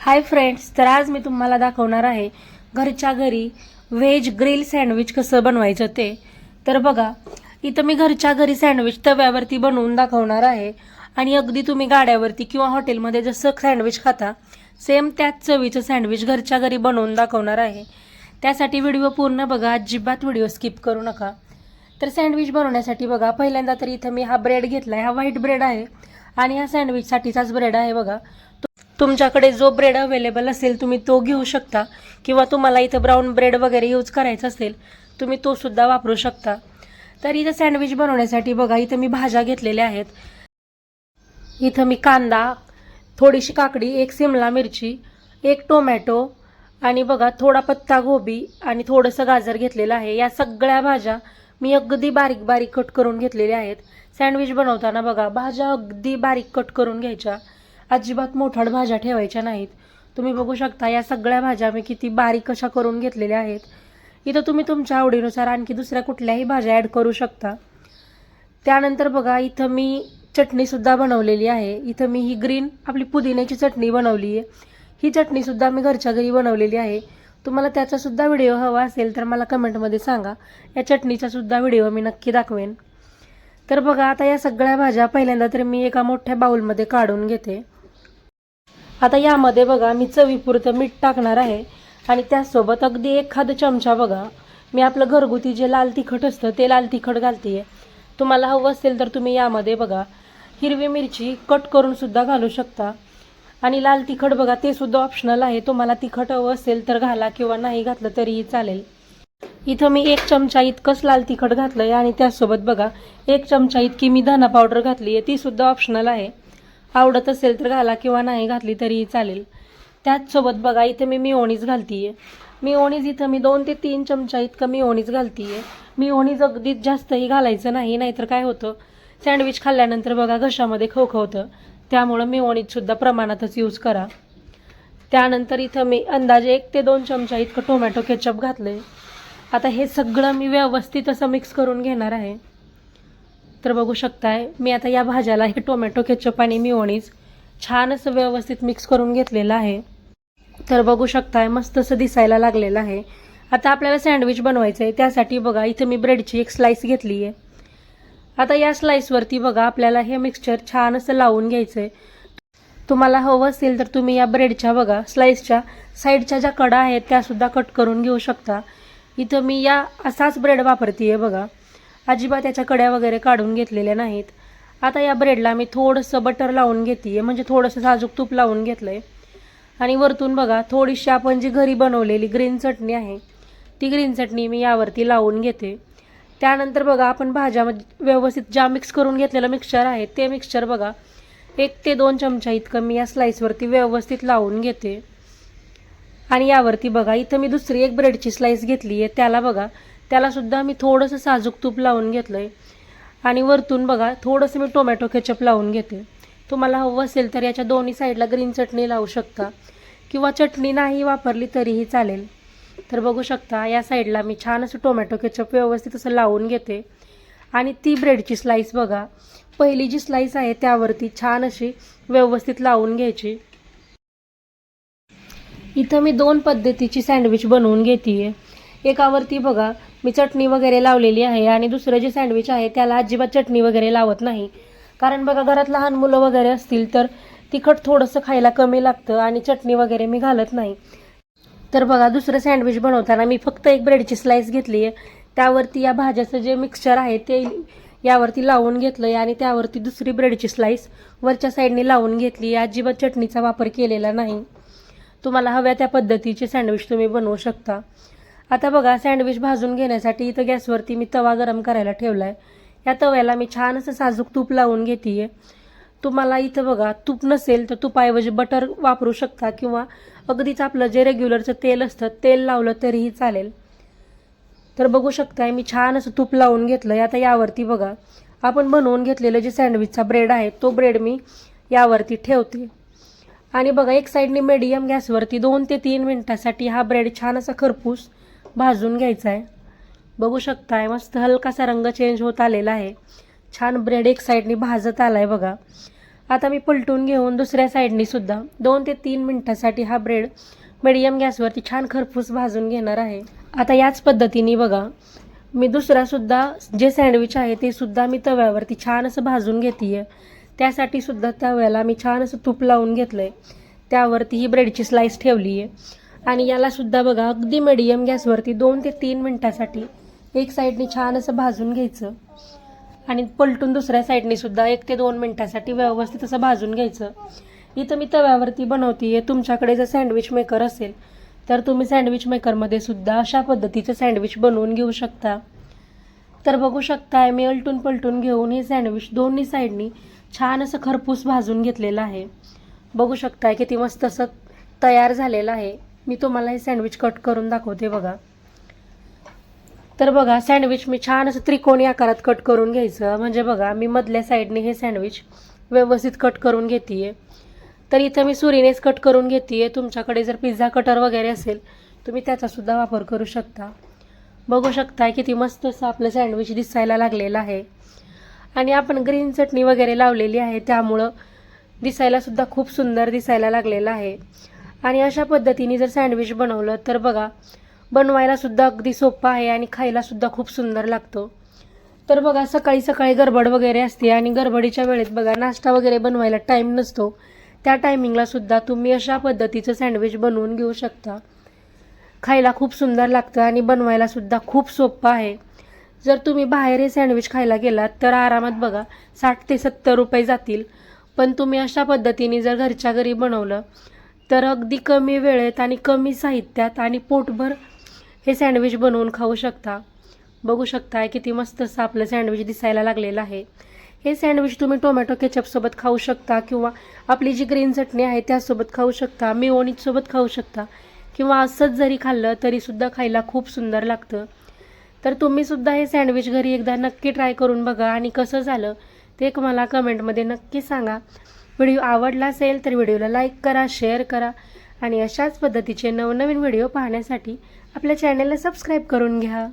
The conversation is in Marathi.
हाय फ्रेंड्स तर आज मी तुम्हाला दाखवणार आहे घरच्या घरी व्हेज ग्रिल सँडविच कसं बनवायचं ते. तर बघा इथं मी घरच्या घरी सँडविच तव्यावरती बनवून दाखवणार आहे. आणि अगदी तुम्ही गाड्यावरती किंवा हॉटेलमध्ये जसं सँडविच खाता सेम त्याच चवीचं सँडविच घरच्या घरी बनवून दाखवणार आहे. त्यासाठी व्हिडिओ पूर्ण बघा अजिबात व्हिडिओ स्किप करू नका. तर सँडविच बनवण्यासाठी बघा पहिल्यांदा तर इथं मी हा ब्रेड घेतला आहे हा व्हाईट ब्रेड आहे. आणि हा सँडविचसाठीचाच ब्रेड आहे बघा. तुमच्याकडे जो ब्रेड अवेलेबल असेल तुम्ही तो घेऊ शकता. किंवा तुम्हाला इथं ब्राऊन ब्रेड वगैरे यूज करायचा असेल तुम्ही तो सुद्धा वापरू शकता. तर इथं सँडविच बनवण्यासाठी बघा इथं मी भाज्या घेतलेल्या आहेत. इथं मी कांदा थोडीशी काकडी एक सिमला मिरची एक टोमॅटो आणि बघा थोडा पत्ता गोबी आणि थोडंसं गाजर घेतलेलं आहे. या सगळ्या भाज्या मी अगदी बारीक बारीक कट करून घेतलेल्या आहेत. सँडविच बनवताना बघा भाज्या अगदी बारीक कट करून घ्यायच्या. अजिबात मोठाड भाज्या ठेवायच्या नाहीत. तुम्ही बघू शकता या सगळ्या भाज्या मी किती बारीक कशा करून घेतलेल्या आहेत. इथं तुम्ही तुमच्या आवडीनुसार आणखी दुसऱ्या कुठल्याही भाज्या ॲड करू शकता. त्यानंतर बघा इथं मी चटणीसुद्धा बनवलेली आहे. इथं मी ही ग्रीन आपली पुदिन्याची चटणी बनवली आहे. ही चटणीसुद्धा मी घरच्या घरी बनवलेली आहे. तुम्हाला त्याचासुद्धा व्हिडिओ हवा असेल तर मला कमेंटमध्ये सांगा. या चटणीचासुद्धा व्हिडिओ मी नक्की दाखवेन. तर बघा आता या सगळ्या भाज्या पहिल्यांदा तर मी एका मोठ्या बाऊलमध्ये काढून घेते. आता यामध्ये बघा मी चवीपुरतं मीठ टाकणार आहे. आणि त्याचसोबत अगदी एखादं चमचा बघा मी आपलं घरगुती जे लाल तिखट असतं ते लाल तिखट घालते आहे तुम्हाला हवं असेल तर तुम्ही यामध्ये बघा हिरवी मिरची कट करूनसुद्धा घालू शकता. आणि लाल तिखट बघा ते सुद्धा ऑप्शनल आहे. तुम्हाला तिखट हवं असेल तर घाला किंवा नाही घातलं तरीही चालेल. इथं मी एक चमचा इतकंच लाल तिखट घातलं आहे आणि त्याचसोबत बघा एक चमचा इतकी मी धना पावडर घातली आहे ती सुद्धा ऑप्शनल आहे. आवडत असेल तर घाला किंवा नाही घातली तरीही चालेल. त्याचसोबत बघा इथं मी मिओणीच घालती आहे मिओणीज इथं मी दोन ते तीन चमचा इतकं मिओणीच घालती आहे मिओणीज अगदीच जास्तही घालायचं नाही नाहीतर काय होतं? सँडविच खाल्ल्यानंतर बघा घशामध्ये खवखवतं. त्यामुळं मिओणीजसुद्धा प्रमाणातच यूज करा. त्यानंतर इथं मी अंदाजे एक ते दोन चमचा इतकं टोमॅटो केचप घातलं आहे आता हे सगळं मी व्यवस्थित असं मिक्स करून घेणार आहे. तर बघू शकताय मी आता या भाज्याला हे टोमॅटो केचप आणि मिओणीज छान असं व्यवस्थित मिक्स करून घेतलेलं आहे. तर बघू शकताय मस्त असं दिसायला लागलेलं आहे. आता आपल्याला सँडविच बनवायचं आहे त्यासाठी बघा इथं मी ब्रेडची एक स्लाईस घेतली आहे आता या स्लाईसवरती बघा आपल्याला हे मिक्सचर छान असं लावून घ्यायचं आहे तुम्हाला हवं असेल तर तुम्ही या ब्रेडच्या बघा स्लाईसच्या साईडच्या ज्या कडा आहेत त्यासुद्धा कट करून घेऊ शकता. इथं मी या असाच ब्रेड वापरते आहे बघा. अजिबात त्याच्या कड्या वगैरे काढून घेतलेल्या नाहीत. आता या ब्रेडला मी थोडंसं बटर लावून घेते आहे म्हणजे थोडंसं साजूक तूप लावून घेतलं आहे आणि वरतून बघा थोडीशी आपण जी घरी बनवलेली ग्रीन चटणी आहे ती ग्रीन चटणी मी यावरती लावून घेते. त्यानंतर बघा आपण भाज्यामध्ये व्यवस्थित ज्या मिक्स करून घेतलेलं मिक्सचर आहे ते मिक्सचर बघा. एक ते दोन चमचा इतकं मी या स्लाईसवरती व्यवस्थित लावून घेते. आणि यावरती बघा इथं मी दुसरी एक ब्रेडची स्लाईस घेतली आहे त्याला बघा त्यालासुद्धा मी थोडंसं साजूक तूप लावून घेतलं आहे आणि वरतून बघा थोडंसं मी टोमॅटो केचप लावून घेते. तुम्हाला हवं असेल तर याच्या दोन्ही साईडला ग्रीन चटणी लावू शकता. किंवा चटणी नाही वापरली तरीही चालेल. तर बघू शकता या साईडला मी छान असं टोमॅटो केचप व्यवस्थित असं लावून घेते. आणि ती ब्रेडची स्लाईस बघा पहिली जी स्लाईस आहे त्यावरती छान अशी व्यवस्थित लावून घ्यायची. इथं मी दोन पद्धतीची सँडविच बनवून घेते आहे एकावरती बघा मी चटणी वगैरे लावलेली आहे आणि दुसरं जे सँडविच आहे त्याला अजिबात चटणी वगैरे लावत नाही. कारण बघा घरात लहान मुलं वगैरे असतील तर तिखट थोडंसं खायला कमी लागतं आणि चटणी वगैरे मी घालत नाही. तर बघा दुसरं सँडविच बनवताना मी फक्त एक ब्रेडची स्लाईस घेतली आहे. त्यावरती या भाज्याचं जे मिक्सचर आहे ते यावरती लावून घेतलं आहे आणि त्यावरती दुसरी ब्रेडची स्लाईस वरच्या साईडने लावून घेतली आहे. अजिबात चटणीचा वापर केलेला नाही. तुम्हाला हव्या त्या पद्धतीचे सँडविच तुम्ही बनवू शकता. आता बघा सँडविच भाजून घेण्यासाठी इथं गॅसवरती मी तवा गरम करायला ठेवला आहे या तव्याला मी छान असं साजूक तूप लावून घेते आहे तुम्हाला इथं बघा तूप नसेल तर तुपाऐवजी बटर वापरू शकता किंवा अगदीच आपलं जे रेग्युलरचं तेल असतं तेल लावलं तरीही चालेल. तर बघू शकताय मी छान असं तूप लावून घेतलं आता यावरती बघा आपण बनवून घेतलेलं जे सँडविचचा ब्रेड आहे तो ब्रेड मी यावरती ठेवते. आणि बघा एक साईडने मीडियम गॅसवरती दोन ते तीन मिनटासाठी हा ब्रेड छान असा खरपूस भाजून घ्यायचा आहे बघू शकताय मस्त हलकासा रंग चेंज होत आलेला आहे. छान ब्रेड एक साईडने भाजत आला आहे बघा. आता मी पलटून घेऊन दुसऱ्या साईडनी सुद्धा दोन ते तीन मिनटासाठी हा ब्रेड मिडियम गॅसवरती छान खरपूस भाजून घेणार आहे. आता याच पद्धतीने बघा. मी दुसरासुद्धा जे सँडविच आहे ते सुद्धा मी तव्यावरती छान असं भाजून घेते त्यासाठी सुद्धा तव्याला मी छान असं तूप लावून घेतलं आहे त्यावरती ही ब्रेडची स्लाईस ठेवली आहे आणि याला सुद्धा बघा अगदी मिडियम गॅसवरती दोन ते तीन मिनटासाठी एक साईडने छान असं भाजून घ्यायचं. आणि पलटून दुसऱ्या साईडने सुद्धा एक ते दोन मिनटासाठी व्यवस्थित असं भाजून घ्यायचं. इथं मी तव्यावरती बनवते तुमच्याकडे जर सँडविच मेकर असेल तर तुम्ही सँडविच मेकरमध्ये सुद्धा अशा पद्धतीचं सँडविच बनवून घेऊ शकता. तर बघू शकताय मी अलटून पलटून घेऊन हे सँडविच दोन्ही साईडनी छान असं खरपूस भाजून घेतलेलं आहे. बघू शकताय किती मस्त असं तयार झालेलं आहे. मी तुम्हाला हे सँडविच कट करून दाखवते बघा. तर बघा सँडविच मी छान असं त्रिकोणी आकारात कट करून घ्यायचं. म्हणजे बघा मी मधल्या साईडने हे सँडविच व्यवस्थित कट करून घेते तर इथं मी सुरीनेच कट करून घेते तुमच्याकडे जर पिझ्झा कटर वगैरे असेल तुम्ही त्याचासुद्धा वापर करू शकता. बघू शकताय किती मस्त असं आपलं सँडविच दिसायला लागलेलं आहे. आणि आपण ग्रीन चटणी वगैरे लावलेली आहे त्यामुळं दिसायलासुद्धा खूप सुंदर दिसायला लागलेलं आहे. आणि अशा पद्धतीने जर सँडविच बनवलं तर बघा बनवायला सुद्धा अगदी सोपं आहे आणि खायला सुद्धा खूप सुंदर लागतो. तर बघा सकाळी सकाळी गडबड वगैरे असते आणि गडबडीच्या वेळेत बघा नाश्ता वगैरे बनवायला टाईम नसतो. त्या टायमिंगला सुद्धा तुम्ही अशा पद्धतीचं सँडविच बनवून घेऊ शकता. खायला खूप सुंदर लागतं आणि बनवायला सुद्धा खूप सोपं आहे. जर तुम्ही बाहेर हे सँडविच खायला गेलात तर आरामात बघा साठ ते सत्तर रुपये जातील. पण तुम्ही अशा पद्धतीने जर घरच्या घरी बनवलं तर अगदी कमी वेळेत आणि कमी साहित्यात आणि पोटभर हे सँडविच बनवून खाऊ शकता. बघू शकताय किती मस्त असं आपलं सँडविच दिसायला लागलेलं आहे. हे सँडविच तुम्ही टोमॅटो केचपसोबत खाऊ शकता किंवा आपली जी ग्रीन चटणी आहे त्यासोबत खाऊ शकता मिओनीजसोबत खाऊ शकता किंवा असंच जरी खाल्लं तरीसुद्धा खायला खूप सुंदर लागतं. तर तुम्हीसुद्धा हे सँडविच घरी एकदा नक्की ट्राय करून बघा आणि कसं झालं ते एक मला कमेंटमध्ये नक्की सांगा. व्हिडिओ आवडला असेल तर व्हिडिओला लाईक करा शेअर करा आणि अशाच पद्धतीचे नवनवीन व्हिडिओ पाहण्यासाठी आपल्या चॅनलला सबस्क्राईब करून घ्या.